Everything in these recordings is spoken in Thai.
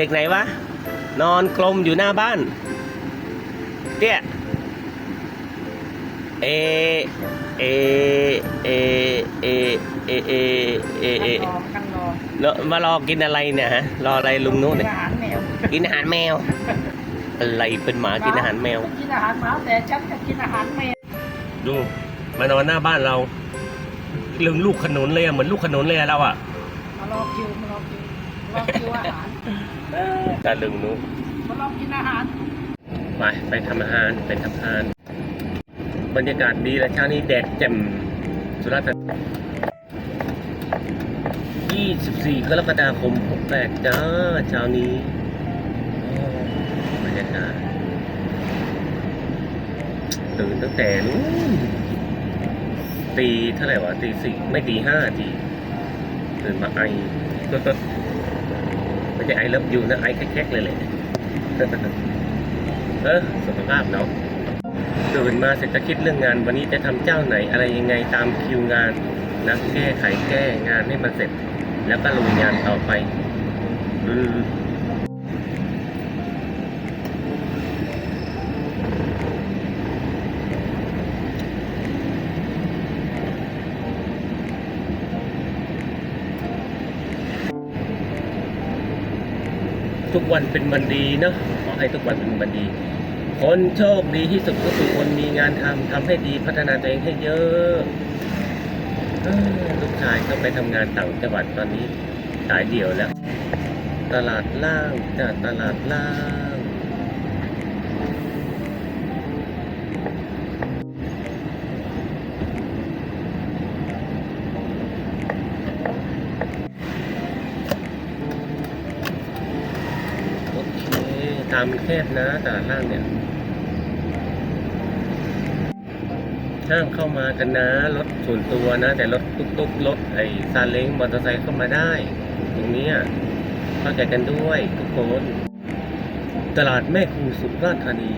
เด็กไหนวะ นอนกลมอยู่หน้าบ้าน เตี้ย เอ เอ เอ เอ เอ เอ เอ เอรอกันรอแล้วมารอกินอะไรเนี่ยฮะ รออะไรลุงนู้นกิเนี่ยอาหารแมวกินอาหารแมว อะไรเป็นหมากินอาหารแมว กินอาหารหมาแต่ฉันจะกินอาหารแมว ดูมานอนหน้าบ้านเราลึงลูกขนุนเลยอะเหมือนลูกขนุนเลยอะเราอะมารอคิวมารอคิว รอคิวอาหารตาลึงนู้นมารอกินอาหารไปไปทำอาหารไปทำอาหาร บรรยากาศดีและเช้านี้แดดแจ่มสุราษฎร์ธานี24กรกฎาคม68จ้าเช้านี้โอ้บรรยากาศตื่นตั้งแต่นู้นตีเท่าไหร่วะตีสี่ไม่ตีห้าทีตื่นมาไอไม่ใช่ไอเลิฟยูนะไอแคกๆเลยเลยเออสุขภาพเนาะตื่นมาเสร็จจะคิดเรื่องงาน วันนี้จะทำเจ้าไหนอะไรยังไงตามคิวงานนะแก้ไขแก้งานให้มันเสร็จ แล้วก็ลุยงานต่อไป ทุกวันเป็นวันดีเนาะขอให้ทุกวันเป็นวันดี คนโชคดีที่สุดก็คือคนมีงานทำทำให้ดีพัฒนาตัวเองให้เยอะลูกชายก็ไปทำงานต่างจังหวัดตอนนี้สายเดี่ยวแล้ว ตลาดล่างจากตลาดล่าง โอเค ทางมันแคบนะตลาดล่างเนี่ยห้างเข้ามากันนะ รถส่วนตัวนะ แต่รถตุ๊กๆรถไอ้ซาเล้งมอเตอร์ไซค์เข้ามาได้ ตรงนี้เข้าใจกันด้วยทุกคน ตลาดแม่ครูสุราษฎร์ธานี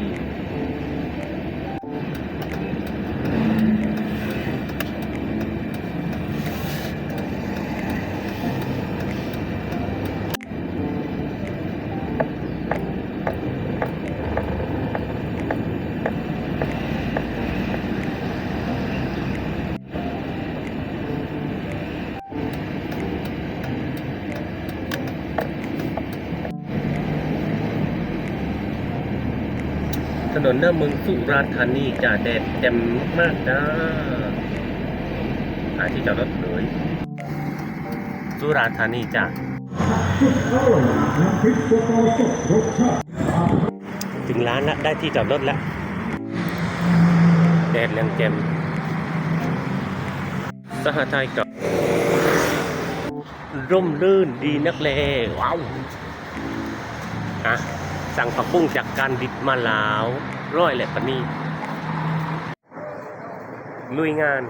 ถนนหน้าเมืองสุราษฎร์ธานีจ่าแดดแจ่มมากๆจ้าหาที่จอดรถเลยสุราษฎร์ธานีจ้าถึงร้านแล้วได้ที่จอดรถแล้วแดดแรงแจ่มสหไทยกับร่มรื่นดีนักเลว้าวอะ สั่งผักบุ้งจากการดิบมาแล้วร้อยแหละปะนี่ลุยงาน